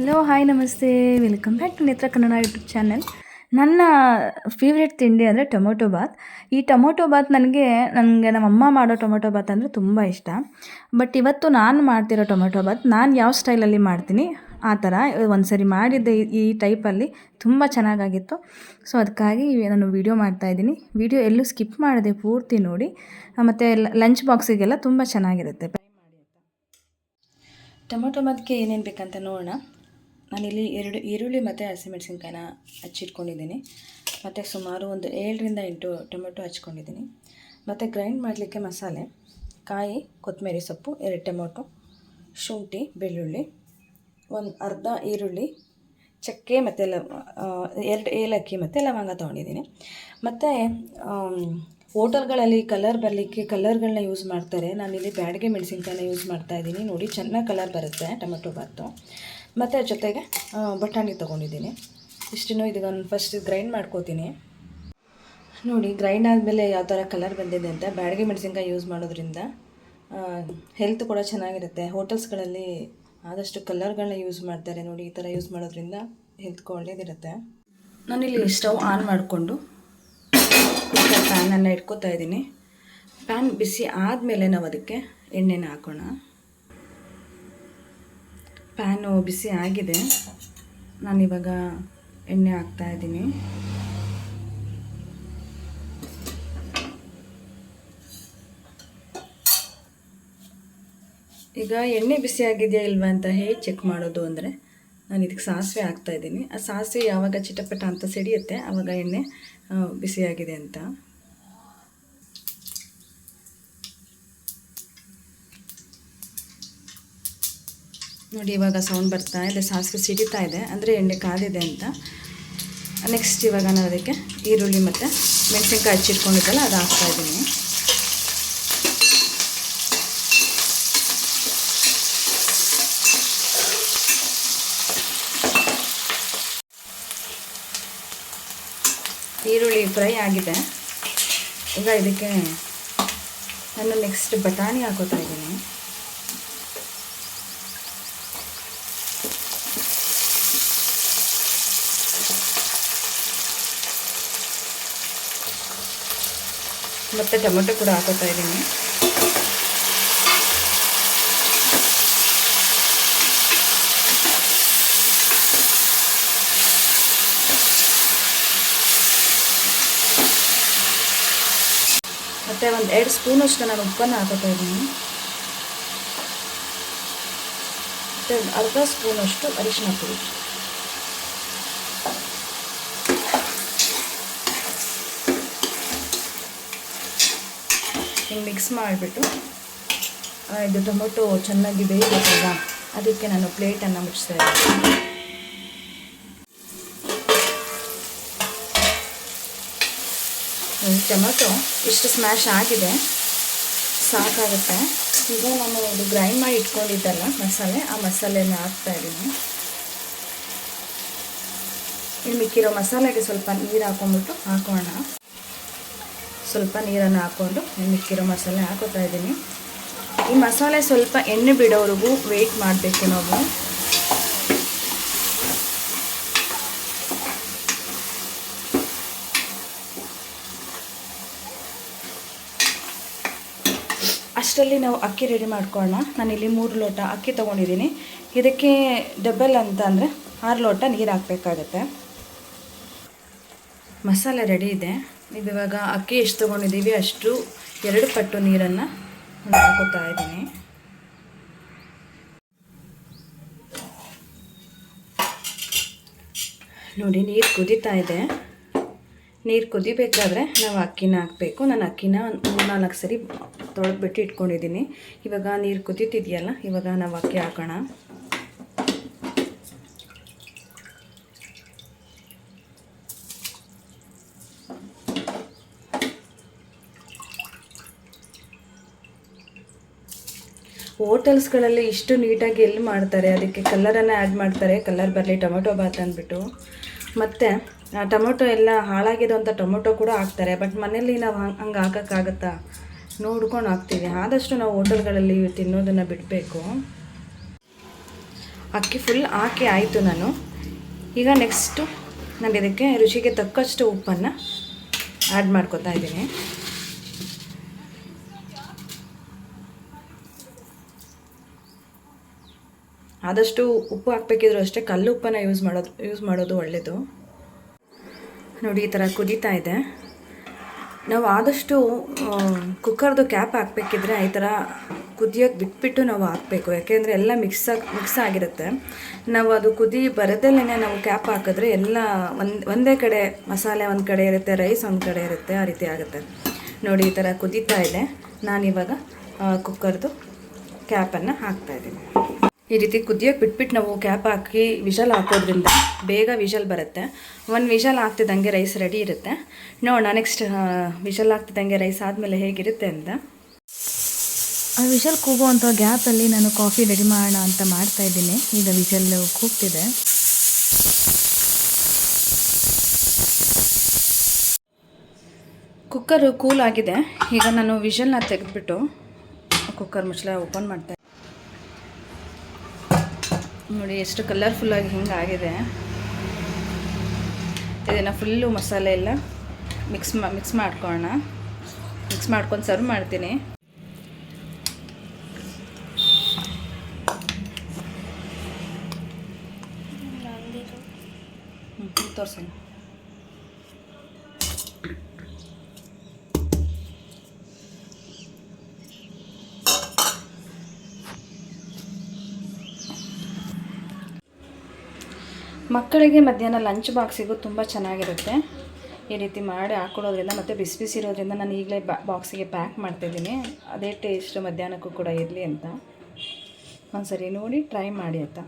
Hello hi ನಮಸ್ತೆ welcome back to Netra Kannada YouTube channel ನನ್ನ favourite ತಿಂಡಿ ಅಂದರೆ ಟೊಮೊಟೊ ಬಾತ್. ಈ ಟೊಮೊಟೊ ಬಾತ್ ನನಗೆ ನನಗೆ ನಮ್ಮಮ್ಮ ಮಾಡೋ ಟೊಮೊಟೊ ಬಾತ್ ಅಂದರೆ ತುಂಬ ಇಷ್ಟ. ಬಟ್ ಇವತ್ತು ನಾನು ಮಾಡ್ತಿರೋ ಟೊಮೊಟೊ ಬಾತ್, ನಾನು ಯಾವ ಸ್ಟೈಲಲ್ಲಿ ಮಾಡ್ತೀನಿ? ಆ ಥರ ಒಂದು ಸರಿ ಮಾಡಿದ್ದೆ ಈ- ಟೈಪಲ್ಲಿ ತುಂಬ ಚೆನ್ನಾಗಾಗಿತ್ತು. ಸೊ ಅದಕ್ಕಾಗಿ ನಾನು ವೀಡಿಯೋ ಮಾಡ್ತಾಯಿದ್ದೀನಿ ವೀಡಿಯೋ ಎಲ್ಲೂ ಸ್ಕಿಪ್ ಮಾಡಿದೆ ಪೂರ್ತಿ ನೋಡಿ. ಮತ್ತು ಲಂಚ್ ಬಾಕ್ಸಿಗೆಲ್ಲ ತುಂಬ ಚೆನ್ನಾಗಿರುತ್ತೆ. ಟೊಮೊಟೊ ಬಾತ್ಗೆ ಏನೇನು ಬೇಕಂತ ನೋಡೋಣ. ನಾನಿಲ್ಲಿ ಎರಡು ಈರುಳ್ಳಿ ಮತ್ತು ಹಸಿಮೆಣಸಿನ್ಕಾಯಿನ ಹಚ್ಚಿಟ್ಕೊಂಡಿದ್ದೀನಿ. ಮತ್ತು ಸುಮಾರು ಒಂದು ಏಳರಿಂದ ಎಂಟು ಟೊಮೆಟೊ ಹಚ್ಕೊಂಡಿದ್ದೀನಿ. ಮತ್ತು ಗ್ರೈಂಡ್ ಮಾಡಲಿಕ್ಕೆ ಮಸಾಲೆ, ಕಾಯಿ, ಕೊತ್ತಂಬರಿ ಸೊಪ್ಪು, ಎರಡು ಟೊಮೊಟೊ, ಶುಂಠಿ, ಬೆಳ್ಳುಳ್ಳಿ, ಒಂದು ಅರ್ಧ ಈರುಳ್ಳಿ, ಚಕ್ಕೆ ಮತ್ತು ಲವ ಎರಡು ಏಲಕ್ಕಿ ಮತ್ತು ಲವಂಗ ತೊಗೊಂಡಿದ್ದೀನಿ. ಮತ್ತು ಹೋಟೆಲ್ಗಳಲ್ಲಿ ಕಲರ್ ಬರಲಿಕ್ಕೆ ಕಲರ್ಗಳನ್ನ ಯೂಸ್ ಮಾಡ್ತಾರೆ. ನಾನಿಲ್ಲಿ ಬ್ಯಾಡಿಗೆ ಮೆಣಸಿನ್ಕಾಯಿನ ಯೂಸ್ ಮಾಡ್ತಾ ಇದ್ದೀನಿ. ನೋಡಿ, ಚೆನ್ನಾಗಿ ಕಲರ್ ಬರುತ್ತೆ ಟೊಮೆಟೊ ಬಾತು ಮತ್ತು ಜೊತೆಗೆ ಬಟಾಣಿ ತೊಗೊಂಡಿದ್ದೀನಿ. ಇಷ್ಟನ್ನು ಇದನ್ನು ಫಸ್ಟ್ ಗ್ರೈಂಡ್ ಮಾಡ್ಕೋತೀನಿ. ನೋಡಿ ಗ್ರೈಂಡ್ ಆದಮೇಲೆ ಯಾವ ಥರ ಕಲರ್ ಬಂದಿದೆ ಅಂತ, ಬ್ಯಾಡಗಿ ಮೆಣಸಿನ್ಕಾಯಿ ಯೂಸ್ ಮಾಡೋದ್ರಿಂದ ಹೆಲ್ತ್ ಕೂಡ ಚೆನ್ನಾಗಿರುತ್ತೆ. ಹೋಟೆಲ್ಸ್ಗಳಲ್ಲಿ ಆದಷ್ಟು ಕಲರ್ಗಳನ್ನ ಯೂಸ್ ಮಾಡ್ತಾರೆ. ನೋಡಿ, ಈ ಥರ ಯೂಸ್ ಮಾಡೋದ್ರಿಂದ ಹೆಲ್ತ್ ಒಳ್ಳೇದಿರುತ್ತೆ. ನಾನಿಲ್ಲಿ ಸ್ಟವ್ ಆನ್ ಮಾಡಿಕೊಂಡು ಪ್ಯಾನನ್ನು ಇಟ್ಕೋತಾ ಇದ್ದೀನಿ. ಪ್ಯಾನ್ ಬಿಸಿ ಆದಮೇಲೆ ನಾವು ಅದಕ್ಕೆ ಎಣ್ಣೆನ ಹಾಕೋಣ. ಪ್ಯಾನು ಬಿಸಿ ಆಗಿದೆ. ನಾನಿವಾಗ ಎಣ್ಣೆ ಹಾಕ್ತಾ ಇದ್ದೀನಿ. ಈಗ ಎಣ್ಣೆ ಬಿಸಿ ಆಗಿದೆಯಾ ಇಲ್ವಾ ಅಂತ ಹೇಗೆ ಚೆಕ್ ಮಾಡೋದು ಅಂದರೆ ನಾನು ಇದಕ್ಕೆ ಸಾಸಿವೆ ಹಾಕ್ತಾ ಇದ್ದೀನಿ. ಆ ಸಾಸಿವೆ ಯಾವಾಗ ಚಿಟಪಟ ಅಂತ ಸಿಡಿಯುತ್ತೆ ಆವಾಗ ಎಣ್ಣೆ ಬಿಸಿಯಾಗಿದೆ ಅಂತ. ನೋಡಿ, ಇವಾಗ ಸೌಂಡ್ ಬರ್ತಾ ಇದೆ, ಸಾಸಿವೆ ಸಿಡಿತಾ ಇದೆ, ಅಂದರೆ ಎಣ್ಣೆ ಕಾದಿದೆ ಅಂತ. ನೆಕ್ಸ್ಟ್ ಇವಾಗ ನಾನು ಅದಕ್ಕೆ ಈರುಳ್ಳಿ ಮತ್ತು ಮೆಣಸಿನ್ಕಾಯಿ ಹಚ್ಚಿಟ್ಕೊಂಡಿದ್ದಲ್ಲ, ಅದು ಹಾಕ್ತಾ ಇದ್ದೀನಿ. ಈರುಳ್ಳಿ ಫ್ರೈ ಆಗಿದೆ. ಈಗ ಇದಕ್ಕೆ ನಾನು ನೆಕ್ಸ್ಟ್ ಬಟಾಣಿ ಹಾಕೋತಾ ಇದ್ದೀನಿ. ಮತ್ತು ಟೊಮೆಟೊ ಕೂಡ ಹಾಕೋತಾ ಇದ್ದೀನಿ ಮತ್ತು ಒಂದು ಎರಡು ಸ್ಪೂನಷ್ಟು ನಾನು ಉಪ್ಪನ್ನು ಹಾಕೋತಾ ಇದ್ದೀನಿ ಮತ್ತು ಒಂದು ಅರ್ಧ ಸ್ಪೂನಷ್ಟು ಅರಿಶಿನ ಪುಡಿ ಹಿಂಗೆ ಮಿಕ್ಸ್ ಮಾಡಿಬಿಟ್ಟು ಇದು ಟೊಮೊಟೊ ಚೆನ್ನಾಗಿ ಬೇಯಬೇಕಲ್ವ ಅದಕ್ಕೆ ನಾನು ಪ್ಲೇಟನ್ನು ಮುಚ್ಚಿಸ್ತಾ ಇದ್ದೀನಿ ಟೊಮೊಟೊ ಇಷ್ಟು ಸ್ಮ್ಯಾಶ್ ಆಗಿದೆ. ಸಾಕಾಗುತ್ತೆ. ಈಗ ನಾನು ಇದು ಗ್ರೈಂಡ್ ಮಾಡಿ ಇಟ್ಕೊಂಡಿದ್ದಲ್ಲ ಮಸಾಲೆ, ಆ ಮಸಾಲೆಯನ್ನು ಹಾಕ್ತಾ ಇದ್ದೀನಿ. ಇಲ್ಲಿ ಮಿಕ್ಕಿರೋ ಮಸಾಲೆಗೆ ಸ್ವಲ್ಪ ನೀರು ಹಾಕೊಂಡ್ಬಿಟ್ಟು ಹಾಕೋಣ. ಸ್ವಲ್ಪ ನೀರನ್ನು ಹಾಕ್ಕೊಂಡು ಮಿಕ್ಕಿರೋ ಮಸಾಲೆ ಹಾಕೋತಾ ಇದ್ದೀನಿ. ಈ ಮಸಾಲೆ ಸ್ವಲ್ಪ ಎಣ್ಣೆ ಬಿಡೋವರೆಗೂ ವೆಯ್ಟ್ ಮಾಡಬೇಕು ನಾವು. ಅಷ್ಟರಲ್ಲಿ ನಾವು ಅಕ್ಕಿ ರೆಡಿ ಮಾಡ್ಕೊಳ್ಳೋಣ. ನಾನಿಲ್ಲಿ ಮೂರು ಲೋಟ ಅಕ್ಕಿ ತೊಗೊಂಡಿದ್ದೀನಿ. ಇದಕ್ಕೆ ಡಬಲ್ ಅಂತ ಅಂದರೆ ಆರು ಲೋಟ ನೀರು ಹಾಕಬೇಕಾಗತ್ತೆ. ಮಸಾಲೆ ರೆಡಿ ಇದೆ. ನೀವು ಇವಾಗ ಅಕ್ಕಿ ಎಷ್ಟು ತೊಗೊಂಡಿದ್ದೀವಿ, ಅಷ್ಟು ಎರಡು ಪಟ್ಟು ನೀರನ್ನು ಹಾಕೋತಾ ಇದ್ದೀನಿ. ನೋಡಿ, ನೀರು ಕುದೀತಾ ಇದೆ. ನೀರು ಕುದಿಬೇಕಾದ್ರೆ ನಾವು ಅಕ್ಕಿನ ಹಾಕಬೇಕು. ನಾನು ಅಕ್ಕಿನ ಮೂರು ನಾಲ್ಕು ಸರಿ ತೊಳೆದ್ಬಿಟ್ಟು ಇಟ್ಕೊಂಡಿದ್ದೀನಿ. ಇವಾಗ ನೀರು ಕುದೀತಿದೆಯಲ್ಲ, ಇವಾಗ ನಾವು ಅಕ್ಕಿ ಹಾಕೋಣ. ಹೋಟೆಲ್ಸ್ಗಳಲ್ಲಿ ಇಷ್ಟು ನೀಟಾಗಿ ಎಲ್ಲಿ ಮಾಡ್ತಾರೆ, ಅದಕ್ಕೆ ಕಲರನ್ನು ಆ್ಯಡ್ ಮಾಡ್ತಾರೆ ಕಲರ್ ಬರಲಿ, ಟೊಮೊಟೊ ಬಾತ್ ಅಂದ್ಬಿಟ್ಟು. ಮತ್ತು ಟೊಮೊಟೊ ಎಲ್ಲ ಹಾಳಾಗಿರೋ ಅಂತ ಟೊಮೊಟೊ ಕೂಡ ಹಾಕ್ತಾರೆ, ಬಟ್ ಮನೆಯಲ್ಲಿ ನಾವು ಹಂಗೆ ಹಂಗೆ ಹಾಕೋಕ್ಕಾಗತ್ತಾ? ನೋಡ್ಕೊಂಡು ಹಾಕ್ತೀವಿ. ಆದಷ್ಟು ನಾವು ಹೋಟೆಲ್ಗಳಲ್ಲಿ ತಿನ್ನೋದನ್ನು ಬಿಡಬೇಕು. ಅಕ್ಕಿ ಫುಲ್ ಹಾಕಿ ಆಯಿತು ನಾನು. ಈಗ ನೆಕ್ಸ್ಟು ನಾನು ಇದಕ್ಕೆ ರುಚಿಗೆ ತಕ್ಕಷ್ಟು ಉಪ್ಪನ್ನು ಆ್ಯಡ್ ಮಾಡ್ಕೊತಾ ಇದ್ದೀನಿ. ಆದಷ್ಟು ಉಪ್ಪು ಹಾಕ್ಬೇಕಿದ್ರು ಅಷ್ಟೇ ಕಲ್ಲು ಉಪ್ಪನ್ನು ಯೂಸ್ ಮಾಡೋದು ಯೂಸ್ ಮಾಡೋದು ಒಳ್ಳೆಯದು ನೋಡಿ ಈ ಥರ ಕುದೀತಾ ಇದೆ. ನಾವು ಆದಷ್ಟು ಕುಕ್ಕರ್ದು ಕ್ಯಾಪ್ ಹಾಕ್ಬೇಕಿದ್ರೆ ಈ ಥರ ಕುದಿಯೋಕ್ಕೆ ಬಿಟ್ಬಿಟ್ಟು ನಾವು ಹಾಕಬೇಕು. ಯಾಕೆಂದರೆ ಎಲ್ಲ ಮಿಕ್ಸ್ ಆಗಿ ಮಿಕ್ಸ್ ಆಗಿರುತ್ತೆ. ನಾವು ಅದು ಕುದಿ ಬರದಲ್ಲೇ ನಾವು ಕ್ಯಾಪ್ ಹಾಕಿದ್ರೆ ಎಲ್ಲ ಒಂದು, ಒಂದೇ ಕಡೆ ಮಸಾಲೆ ಒಂದು ಕಡೆ ಇರುತ್ತೆ ರೈಸ್ ಒಂದು ಕಡೆ ಇರುತ್ತೆ, ಆ ರೀತಿ ಆಗುತ್ತೆ. ನೋಡಿ ಈ ಥರ ಕುದೀತಾ ಇದೆ. ನಾನಿವಾಗ ಕುಕ್ಕರ್ದು ಕ್ಯಾಪನ್ನು ಹಾಕ್ತಾಯಿದ್ದೀನಿ ಈ ರೀತಿ ಕುದಿಯೋಕೆ ಬಿಟ್ಬಿಟ್ಟು ನಾವು ಕ್ಯಾಪ್ ಹಾಕಿ ವಿಷಲ್ ಹಾಕೋದ್ರಿಂದ ಬೇಗ ವಿಷಲ್ ಬರುತ್ತೆ. ಒಂದು ವಿಷಲ್ ಆಗ್ತಿದ್ದಂಗೆ ರೈಸ್ ರೆಡಿ ಇರುತ್ತೆ. ನೋಡೋಣ ನೆಕ್ಸ್ಟ್ ವಿಷಲ್ ಆಗ್ತಿದ್ದಂಗೆ ರೈಸ್ ಆದಮೇಲೆ ಹೇಗಿರುತ್ತೆ ಅಂತ. ಆ ವಿಷಲ್ ಕೂಗುವಂಥ ಗ್ಯಾಪಲ್ಲಿ ನಾನು ಕಾಫಿ ರೆಡಿ ಮಾಡೋಣ ಅಂತ ಮಾಡ್ತಾ ಇದ್ದೀನಿ. ಈಗ ವಿಷಲ್ ಕೂಗ್ತಿದೆ. ಕುಕ್ಕರು ಕೂಲ್ ಆಗಿದೆ. ಈಗ ನಾನು ವಿಷಲ್ನ ತೆಗೆದ್ಬಿಟ್ಟು ಕುಕ್ಕರ್ ಮುಚ್ಚಳ ಓಪನ್ ಮಾಡ್ತಾ ನೋಡಿ ಎಷ್ಟು ಕಲರ್ಫುಲ್ಲಾಗಿ ಹಿಂಗೆ ಆಗಿದೆ. ಇದನ್ನು ಫುಲ್ಲು ಮಸಾಲೆ ಎಲ್ಲ ಮಿಕ್ಸ್ ಮಾ ಮಿಕ್ಸ್ ಮಾಡ್ಕೊಳ್ಳೋಣ ಮಿಕ್ಸ್ ಮಾಡ್ಕೊಂಡು ಸರ್ವ್ ಮಾಡ್ತೀನಿ. ತೋರಿಸೋಣ ಮಕ್ಕಳಿಗೆ ಮಧ್ಯಾಹ್ನ ಲಂಚ್ ಬಾಕ್ಸಿಗೂ ತುಂಬ ಚೆನ್ನಾಗಿರುತ್ತೆ. ಈ ರೀತಿ ಮಾಡಿ ಹಾಕ್ಕೊಡೋದ್ರಿಂದ ಮತ್ತು ಬಿಸಿ ಬಿಸಿ ಇರೋದ್ರಿಂದ ನಾನು ಈಗಲೇ ಬಾಕ್ಸಿಗೆ ಪ್ಯಾಕ್ ಮಾಡ್ತಿದ್ದೀನಿ. ಅದೇ ಟೇಸ್ಟ್ ಮಧ್ಯಾಹ್ನಕ್ಕೂ ಕೂಡ ಇರಲಿ ಅಂತ. ಒಂದು ಸರಿ ನೋಡಿ ಟ್ರೈ ಮಾಡಿ ಆಯಿತಾ?